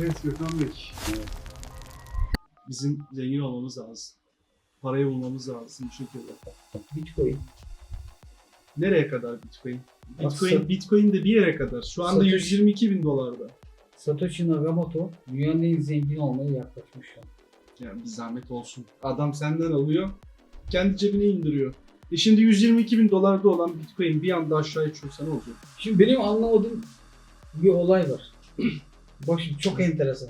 Evet Gökhan Bey. Bizim zengin olmamız lazım. Parayı bulmamız lazım bu şekilde. Bitcoin. Nereye kadar Bitcoin? Bitcoin, Aslında- Bitcoin de bir yere kadar. Şu anda Satış- 122 bin dolarda. Satoshi Nakamoto dünyanın en zengin olmaya yaklaşmış şu an. Yani bir zahmet olsun. Adam senden alıyor, kendi cebine indiriyor. E şimdi 122 bin dolarda olan Bitcoin bir anda aşağı uçursa ne olacak? Şimdi benim anlamadığım bir olay var. Bak şimdi çok enteresan.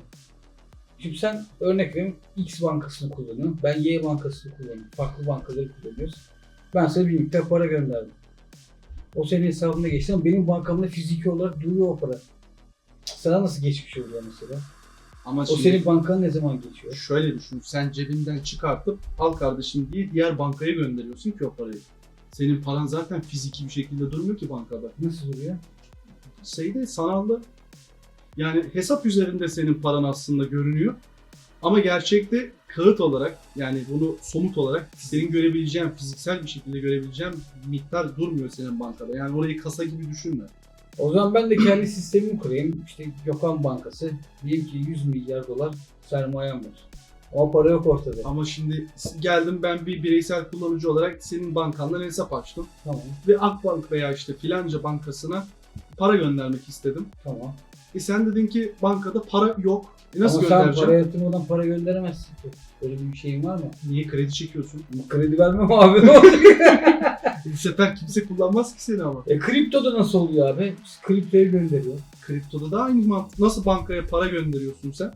Şimdi sen örnek veriyorum X bankasını kullanıyorsun. Ben Y bankasını kullanıyorum. Farklı bankaları kullanıyoruz. Ben sana bir miktar para gönderdim. O senin hesabına geçti ama benim bankamda fiziki olarak duruyor o para. Sana nasıl geçmiş oluyor mesela? Ama O şimdi senin bankana ne zaman geçiyor? şöyle düşün. Sen cebinden çıkartıp al kardeşim diye diğer bankaya gönderiyorsun ki o parayı. Senin paran zaten fiziki bir şekilde durmuyor ki bankada. Nasıl duruyor? şeyde sanalda yani hesap üzerinde senin paran aslında görünüyor. Ama gerçekte kağıt olarak yani bunu somut olarak senin görebileceğin, fiziksel bir şekilde görebileceğin miktar durmuyor senin bankada. Yani orayı kasa gibi düşünme. O zaman ben de kendi sistemimi kurayım. İşte Gökhan Bankası. Diyelim ki 100 milyar dolar sermayem var. Ama para yok ortada. Ama şimdi geldim ben bir bireysel kullanıcı olarak senin bankandan hesap açtım. Tamam, Ve Akbank veya işte filanca bankasına para göndermek istedim. tamam. E sen dedin ki bankada para yok. E nasıl Ama sen göndereceğim? para yatırmadan para gönderemezsin ki. Böyle bir şeyin var mı? Niye kredi çekiyorsun? Ama Kredi vermem abi. olacak? Bu sefer kimse kullanmaz ki seni ama. e kriptoda nasıl oluyor abi? Biz kriptoya gönderiyor. Kriptoda da aynı mantık. Nasıl bankaya para gönderiyorsun sen?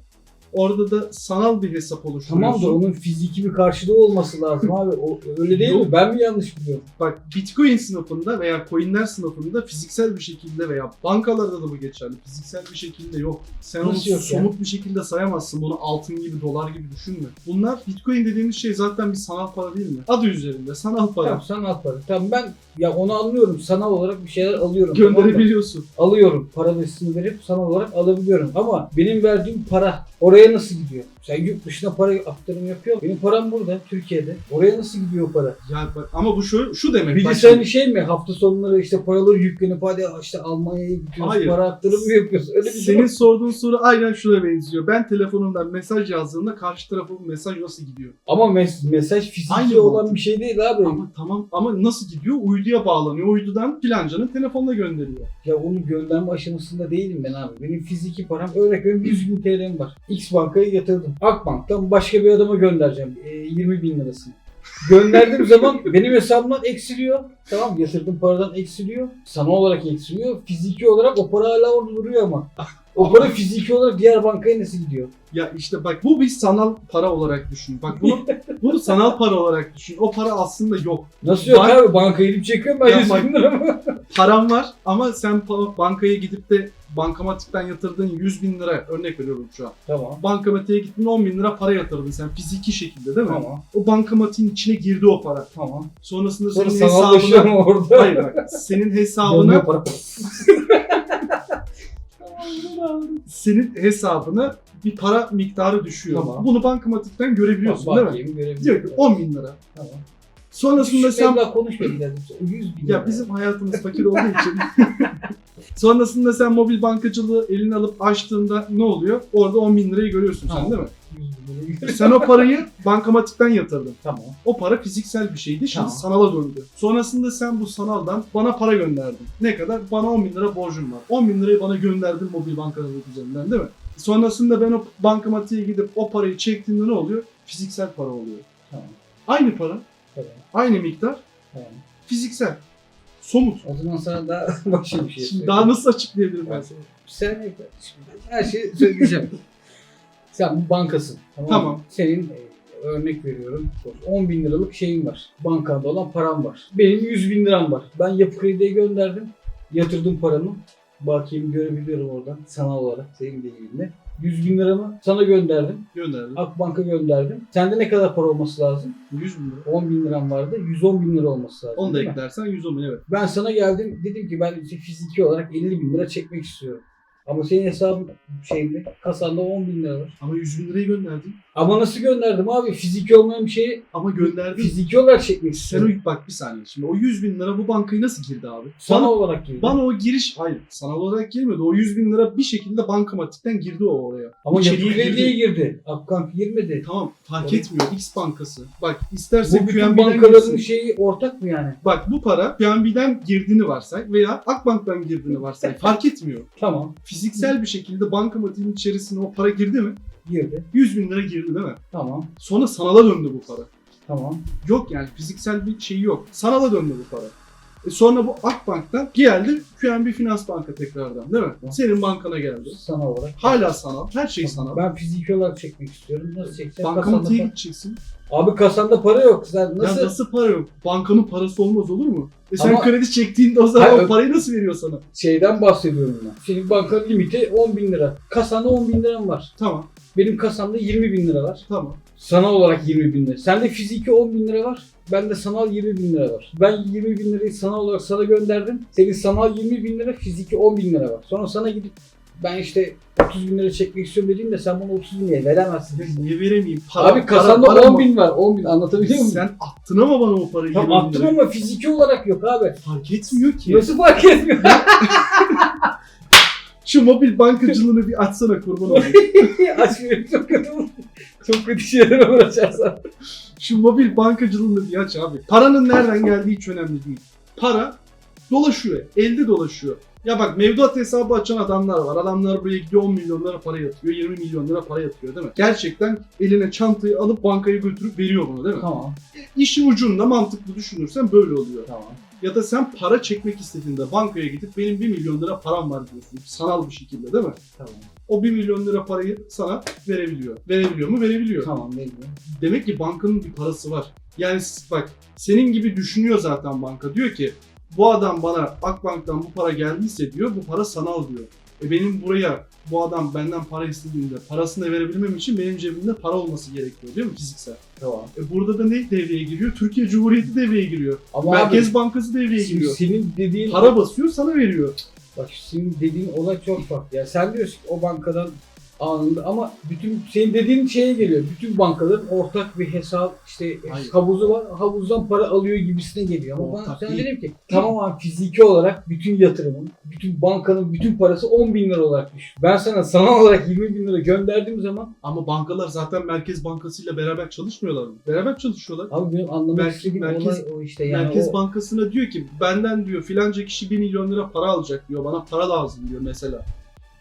Orada da sanal bir hesap oluşturuyorsun. Tamam da onun fiziki bir karşılığı olması lazım abi. O, öyle değil Yok. mi? Ben mi yanlış biliyorum? Bak Bitcoin sınıfında veya coinler sınıfında fiziksel bir şekilde veya bankalarda da bu geçerli. Fiziksel bir şekilde yok. Sen onu Nasıl yok somut bir şekilde sayamazsın. Bunu altın gibi, dolar gibi düşünme. Bunlar Bitcoin dediğimiz şey zaten bir sanal para değil mi? Adı üzerinde sanal para. Tamam sanal para. Tamam ben ya onu anlıyorum. Sanal olarak bir şeyler alıyorum. tamam mı? Gönderebiliyorsun. alıyorum. Para listesini verip sanal olarak alabiliyorum. Ama benim verdiğim para oraya nasıl gidiyor? Sen yurt dışına para aktarım yapıyor. Benim param burada Türkiye'de. Oraya nasıl gidiyor o para? Ya bak, ama bu şu, şu demek. Bir de sen şey mi hafta sonları işte paraları yüklenip hadi işte Almanya'ya gidiyoruz Hayır. para aktarımı mı yapıyorsun? Öyle bir şey Senin yok. sorduğun soru aynen şuna benziyor. Ben telefonumdan mesaj yazdığımda karşı tarafa bu mesaj nasıl gidiyor? Ama mes- mesaj fiziki Aynı olan mantık. bir şey değil abi. Ama tamam ama nasıl gidiyor? Uyduya bağlanıyor. Uydudan filancanın telefonla gönderiyor. Ya onu gönderme aşamasında değilim ben abi. Benim fiziki param örnek veriyorum 100 bin TL'm var. X bankaya yatırdım. Akbank'tan başka bir adama göndereceğim. e, 20 bin lirasını. Gönderdiğim zaman benim hesabımdan eksiliyor. Tamam yatırdığım paradan eksiliyor. Sanal olarak eksiliyor. Fiziki olarak o para hala orada duruyor ama. O para fiziki olarak diğer bankaya nasıl gidiyor? Ya işte bak bu bir sanal para olarak düşün. Bak bunu bunu sanal para olarak düşün. O para aslında yok. Nasıl yok Bank- abi? Bankaya gidip çekiyorum ben Ya 100 bak- bin lira mı? Param var ama sen pa- bankaya gidip de bankamatikten yatırdığın 100 bin lira örnek veriyorum şu an. tamam. Bankamatiğe gittin 10 bin lira para yatırdın sen fiziki şekilde değil mi? Tamam. O bankamatiğin içine girdi o para. Tamam. Sonrasında Sonra senin sanallaşıyor hesabına... mu orada? Hayır bak senin hesabına para. senin hesabına bir para miktarı düşüyor. Tamam. Bunu bankamatikten görebiliyorsun değil mi? Bakayım, görebiliyorum. Diyor ki 10 bin lira. Tamam. Sonrasında sen meblağ. 100 bin Ya bizim hayatımız fakir olduğu için. Sonrasında sen mobil bankacılığı eline alıp açtığında ne oluyor? Orada 10 bin lirayı görüyorsun Tamam. sen değil mi? 100 bin lira. Sen o parayı bankamatikten yatırdın. Tamam. O para fiziksel bir şeydi. Şimdi Tamam. sanala döndü. Sonrasında sen bu sanaldan bana para gönderdin. Ne kadar? Bana 10 bin lira borcum var. 10 bin lirayı bana gönderdin mobil bankacılık üzerinden değil mi? Sonrasında ben o bankamatiğe gidip o parayı çektiğimde ne oluyor? Fiziksel para oluyor. Tamam. Aynı para, Tamam. aynı miktar, Tamam. fiziksel. Somut. O zaman sana daha başka bir şey Şimdi söyleyeyim. daha nasıl açıklayabilirim ben sana? Kardeşim. Ben her şeyi söyleyeceğim. Sen bir bankasın. Tamam. mı? Tamam. Senin e, örnek veriyorum. 10 bin liralık şeyin var. Bankanda olan param var. Benim 100 bin liram var. Ben yapı krediye gönderdim. Yatırdım paramı. Bakayım görebiliyorum oradan sanal olarak senin deyiminde. 100 bin liramı sana gönderdim. Gönderdim. Akbank'a gönderdim. Sende ne kadar para olması lazım? 100 bin lira. 10 bin liram vardı. 110 bin lira olması lazım. Onu da değil mi? eklersen 110 bin evet. Ben sana geldim dedim ki ben işte fiziki olarak 50 bin lira çekmek istiyorum. Ama senin hesabın şeyinde kasanda 10 bin lira var. Ama 100 bin lirayı gönderdin. Ama nasıl gönderdim abi? Fiziki olmayan bir şeyi Ama gönderdin. fiziki olarak çekmek Sen istiyorum. o bak bir saniye şimdi o 100 bin lira bu bankayı nasıl girdi abi? Sana Bana, olarak girdi. bana o giriş hayır sanal olarak girmedi. O 100 bin lira bir şekilde bankamatikten girdi o oraya. Ama İçeriye yapı krediye girdi. girdi. Akbank girmedi. Tamam fark Evet. etmiyor X bankası. Bak isterse Bu bütün QNB'den bankaların girsin. şeyi ortak mı yani? Bak bu para QNB'den girdiğini varsay veya Akbank'tan girdiğini varsay fark etmiyor. Tamam. Fiziksel bir şekilde bankamatiğin içerisine o para girdi mi? Girdi. 100 bin lira girdi değil mi? Tamam. Sonra sanala döndü bu para. Tamam. Yok yani fiziksel bir şeyi yok. Sanala döndü bu para. E sonra bu Akbank'tan geldi QNB Finans Banka tekrardan değil mi? Tamam. Senin bankana geldi. Sanal olarak. Hala sanal. Her şey sanal. Ben fiziki olarak çekmek istiyorum. Nasıl çekeceğim? Bankamatiğe gideceksin. Abi kasanda para yok. Sen nasıl? Ya nasıl para yok? Bankanın parası olmaz olur mu? E sen Ama- kredi çektiğinde o zaman Hayır, parayı nasıl veriyor sana? Şeyden bahsediyorum ben. Senin bankanın limiti 10 bin lira. Kasanda 10 bin liram var. Tamam. Benim kasamda 20 bin lira var. Tamam. Sanal olarak 20 bin lira. Sende fiziki 10 bin lira var. Bende sanal 20 bin lira var. Ben 20 bin lirayı sanal olarak sana gönderdim. Senin sanal 20 bin lira, fiziki 10 bin lira var. Sonra sana gidip ben işte 30 bin lira çekmek istiyorum dediğimde sen bana 30 bin liraya veremezsin. Niye veremeyeyim? Para, Abi kasanda para, para 10 mı? bin var. 10 bin anlatabiliyor muyum? Sen attın ama bana o parayı. Tamam 20 bin attım ama fiziki olarak yok abi. Fark etmiyor ki. Nasıl fark etmiyor? Şu mobil bankacılığını bir açsana kurban olayım. Açmıyorum çok kötü. Çok kötü şeylere uğraşarsan. Şu mobil bankacılığını bir aç abi. Paranın nereden geldiği hiç önemli değil. Para dolaşıyor. Elde dolaşıyor. Ya bak mevduat hesabı açan adamlar var. Adamlar buraya gidiyor 10 milyon lira para yatıyor. 20 milyon lira para yatıyor değil mi? Gerçekten eline çantayı alıp bankaya götürüp veriyor bunu değil mi? Tamam. İşin ucunda mantıklı düşünürsen böyle oluyor. Tamam. Ya da sen para çekmek istediğinde bankaya gidip benim 1 milyon lira param var diyorsun. Sanal bir şekilde değil mi? Tamam. O 1 milyon lira parayı sana verebiliyor. Verebiliyor mu? Verebiliyor. Tamam belli. Demek ki bankanın bir parası var. Yani bak senin gibi düşünüyor zaten banka. Diyor ki bu adam bana Akbank'tan bu para geldiyse diyor bu para sanal diyor. E benim buraya bu adam benden para istediğinde parasını verebilmem için benim cebimde para olması gerekiyor değil mi fiziksel? Tamam. E burada da ne devreye giriyor? Türkiye Cumhuriyeti devreye giriyor. Ama Merkez abi, Bankası devreye şimdi giriyor. senin dediğin Para basıyor sana veriyor. Bak senin dediğin olay çok farklı. Ya sen diyorsun ki o bankadan anında ama bütün senin dediğin şeye geliyor. Bütün bankaların ortak bir hesap işte Hayır. havuzu var. Havuzdan para alıyor gibisine geliyor. Ama Ortak ben değil. dedim ki tamam abi fiziki olarak bütün yatırımın, bütün bankanın bütün parası 10 bin lira olarak düştü. Ben sana sanal olarak 20 bin lira gönderdiğim zaman Ama bankalar zaten Merkez Bankası ile beraber çalışmıyorlar mı? Beraber çalışıyorlar. abi benim anlamak Merkez- istediğim merkez- olay o işte yani Merkez o, Bankası'na diyor ki benden diyor filanca kişi 1 milyon lira para alacak diyor. Bana para lazım diyor mesela.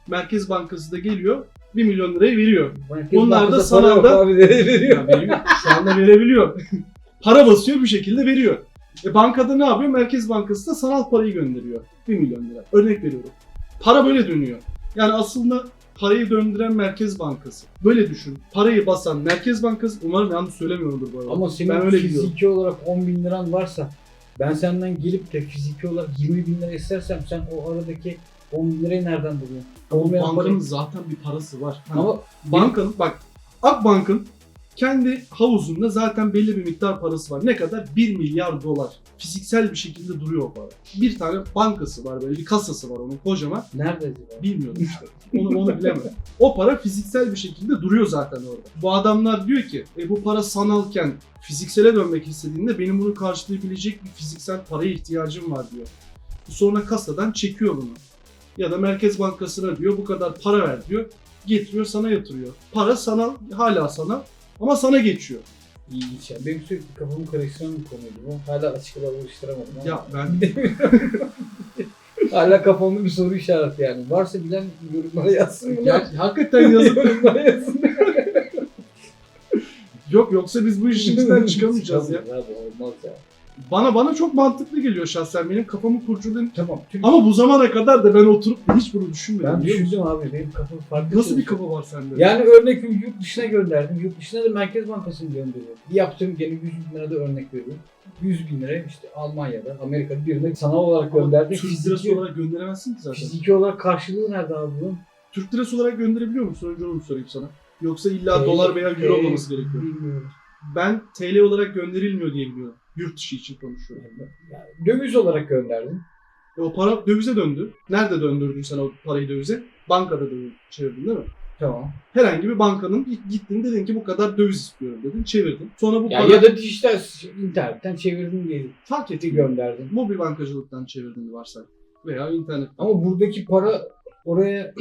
Merkez Bankası da geliyor 1 milyon lirayı veriyor. Bunlar da yok sanalda- abi veriyor? Ya. Şu anda verebiliyor. para basıyor bir şekilde veriyor. E bankada ne yapıyor? Merkez Bankası da sanal parayı gönderiyor. 1 milyon lira. Örnek veriyorum. Para böyle dönüyor. Yani aslında parayı döndüren Merkez Bankası. Böyle düşün. Parayı basan Merkez Bankası umarım yanlış söylemiyorumdur bu arada. Ama senin ben öyle biliyorum. fiziki olarak 10 bin liran varsa ben senden gelip de fiziki olarak 20 bin lira istersem sen o aradaki 10 bin lirayı nereden buluyorsun? Ama Olmayan bankanın parayı- zaten bir parası var. Ama bankanın bak Akbank'ın kendi havuzunda zaten belli bir miktar parası var. Ne kadar? 1 milyar dolar. Fiziksel bir şekilde duruyor o para. Bir tane bankası var böyle bir kasası var onun kocaman. nerede acaba? Bilmiyorum işte. Onu, onu bilemem. O para fiziksel bir şekilde duruyor zaten orada. Bu adamlar diyor ki e, bu para sanalken fiziksele dönmek istediğinde benim bunu karşılayabilecek bir fiziksel paraya ihtiyacım var diyor. Sonra kasadan çekiyor bunu. Ya da Merkez Bankası'na diyor bu kadar para ver diyor. Getiriyor sana yatırıyor. Para sanal hala sanal ama sana geçiyor. İlginç ya. Benim sürekli kafamı karıştıran bir konuydu bu. Hala açıklığa oluşturamadım ama. Ya ben Hala kafamda bir soru işareti yani. Varsa bilen yorumlara yazsın. Ger- hakikaten yazık. yorumlara yazsın. Yok yoksa biz bu işin içinden çıkamayacağız ya. Abi olmaz ya. Bana bana çok mantıklı geliyor şahsen. Benim kafamı kurcalayan Tamam. Türk... Ama bu zamana kadar da ben oturup hiç bunu düşünmedim. ben biliyor musun? düşündüm abi. Benim kafam farklı. Nasıl bir çalışıyor. kafa var sende? Yani örnek veriyorum, yurt dışına gönderdim. Yurt dışına da Merkez Bankası'nı gönderiyorum. Yaptığım gene 100 bin lira da örnek veriyorum. 100 bin lira işte Almanya'da, Amerika'da birine sanal olarak Ama gönderdim. Türk Fiziki, lirası olarak gönderemezsin ki zaten. fiziki olarak karşılığı nerede abi bunun? Türk lirası olarak gönderebiliyor musun? Önce onu sorayım sana. Yoksa illa dolar veya euro olması gerekiyor. Bilmiyorum. Ben TL olarak gönderilmiyor diye biliyorum. Yurt dışı için konuşuyorum. Yani döviz olarak gönderdim. E o para dövize döndü. Nerede döndürdün sen o parayı dövize? Bankada dö- çevirdin değil mi? Tamam. Herhangi bir bankanın gittin dedin ki bu kadar döviz istiyorum dedin çevirdin. Sonra bu Ya, para ya da dijital internetten çevirdin diye fark etti gönderdin. Mobil bankacılıktan çevirdiğini varsay. Veya internet. Ama buradaki para oraya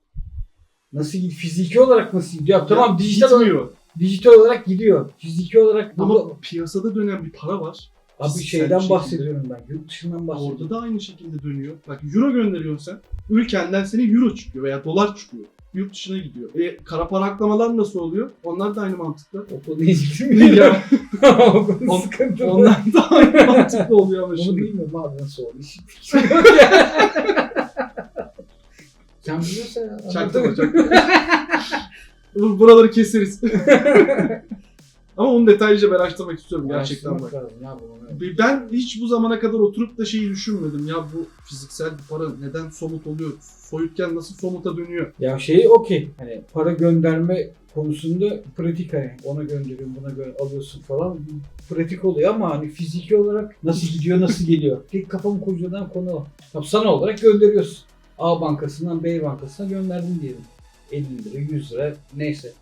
nasıl gidiyor? Fiziki olarak nasıl gidiyor? Ya, tamam dijital olarak, gitmiyor. Dijital olarak gidiyor. Fiziki olarak Ama burada piyasada dönen bir para var. abi fiziksel bir şeyden bahsediyorum ben. Yurt dışından bahsediyorum. Orada da aynı şekilde dönüyor. Bak euro gönderiyorsun sen. Ülkenden seni euro çıkıyor veya dolar çıkıyor. Yurt dışına gidiyor. E, kara para aklamalar nasıl oluyor? Onlar da aynı mantıkta. O konuyu hiç bilmiyorum. konu On-. Onlar da aynı mantıkta oluyor ama şimdi. bilmiyorum abi nasıl oldu. Ya. Sen biliyorsan ya. Çaktırma anlatırım. Buraları keseriz. Ama onu detaylıca ben araştırmak istiyorum gerçekten bak. Lazım ya bunu. Ben hiç bu zamana kadar oturup da şeyi düşünmedim. Ya bu fiziksel bir para neden somut oluyor? Soyutken nasıl somuta dönüyor? Ya şey okey. Hani para gönderme konusunda pratik hani ona gönderiyorum buna gö alıyorsun falan pratik oluyor ama hani fiziki olarak nasıl gidiyor nasıl geliyor. Tek kafamı kurcalayan konu o. Tabii sana olarak gönderiyorsun. A bankasından B bankasına gönderdin diyelim. 50 lira 100 lira neyse.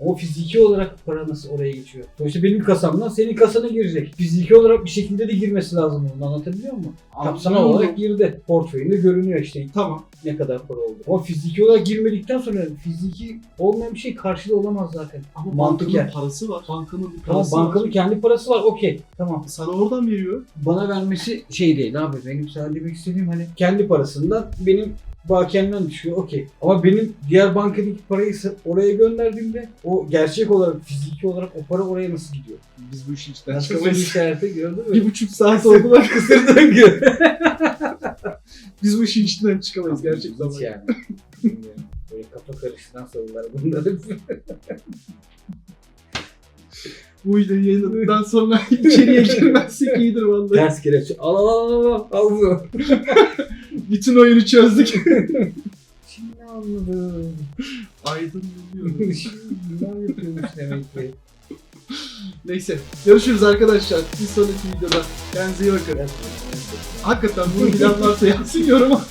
Ama fiziki olarak para nasıl oraya geçiyor? Sonuçta benim kasamdan senin kasana girecek. Fiziki olarak bir şekilde de girmesi lazım bunu anlatabiliyor muyum? Anlıyorum. olarak girdi. Portföyünde görünüyor işte Tamam. ne kadar para oldu. Ama fiziki olarak girmedikten sonra fiziki olmayan bir şey karşılığı olamaz zaten. Ama Mantıken. bankanın parası var. Bankanın bir Tamam parası bankanın var. kendi parası var okey tamam. Sana oradan veriyor. Bana vermesi şey değil abi benim sana demek istediğim hani kendi parasından benim bakiyemden düşüyor okey. Ama benim diğer bankadaki parayı oraya gönderdiğimde o gerçek olarak fiziki olarak o para oraya nasıl gidiyor? Biz bu işin içinden Nasıl soru çıkamayız. işareti gördün mü? bir buçuk saat oldu bak. kısır döngü. Biz bu işin içinden çıkamayız gerçekten. Hiç yani. Bilmiyorum. Böyle kafa karıştıran sorular bunlar. Bu videoyu yayınladıktan sonra içeriye girmezsek iyidir vallahi. Ters kelepçe. Al al al al al bunu. Bütün oyunu çözdük. Şimdi anladım. Aydınlanıyorum. Şimdi ne yapıyormuş demek ki. Neyse. Görüşürüz arkadaşlar. Bir sonraki videoda. Kendinize iyi bakın. Hakikaten bunu bilen varsa yazsın yoruma.